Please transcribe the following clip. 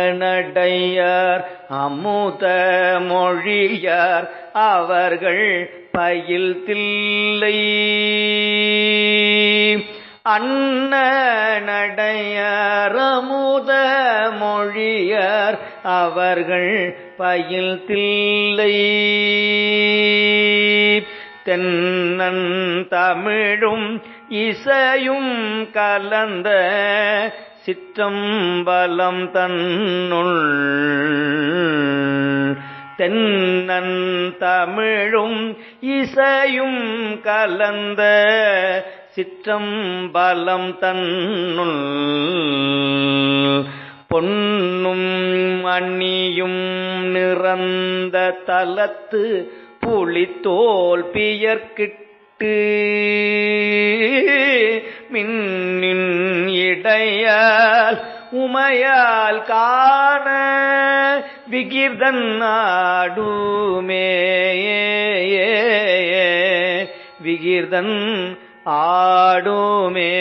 அண்ணடையார் அமுத மொழியார் அவர்கள் பயில் தில்லை அண்ணடையார் அமுத மொழியார் அவர்கள் பயில் தில்லை தென்னன் தமிழும் இசையும் கலந்த சிற்றம்பலம் தன்னுள் தென்னன் தமிழும் இசையும் கலந்த சிற்றம்பலம் தன்னுள் பொன்னும் அண்ணியும் நிறந்த தலத்து புலித்தோல் பியர்க்கிட்டு மின் இடையால் உமையால் காண விகிர்தன் ஆடுமே விகிர்தன் ஆடுமே